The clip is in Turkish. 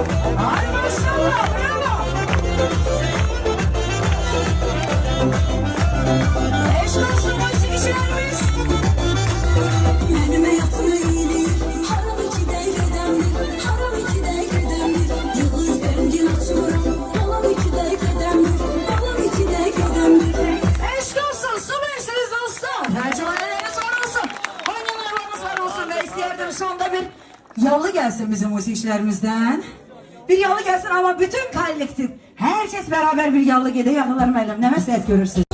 Eş olsun musikicilerimiz. Önüme yatma eğilir, haram ikide gedemdir, haram ikide gedemdir. Yılır zengin açıyorum, haram ikide gedemdir, haram ikide gedemdir. Eşk olsun, su olsun. Oynamaylarınız var olsun ve isterdim sonda bir yallı gelsin bizim musikçilerimizden. Bir yalı gelsin ama bütün kalliksin. Herkes beraber bir yalı gede yalılarım elim. Neme ses görürsün.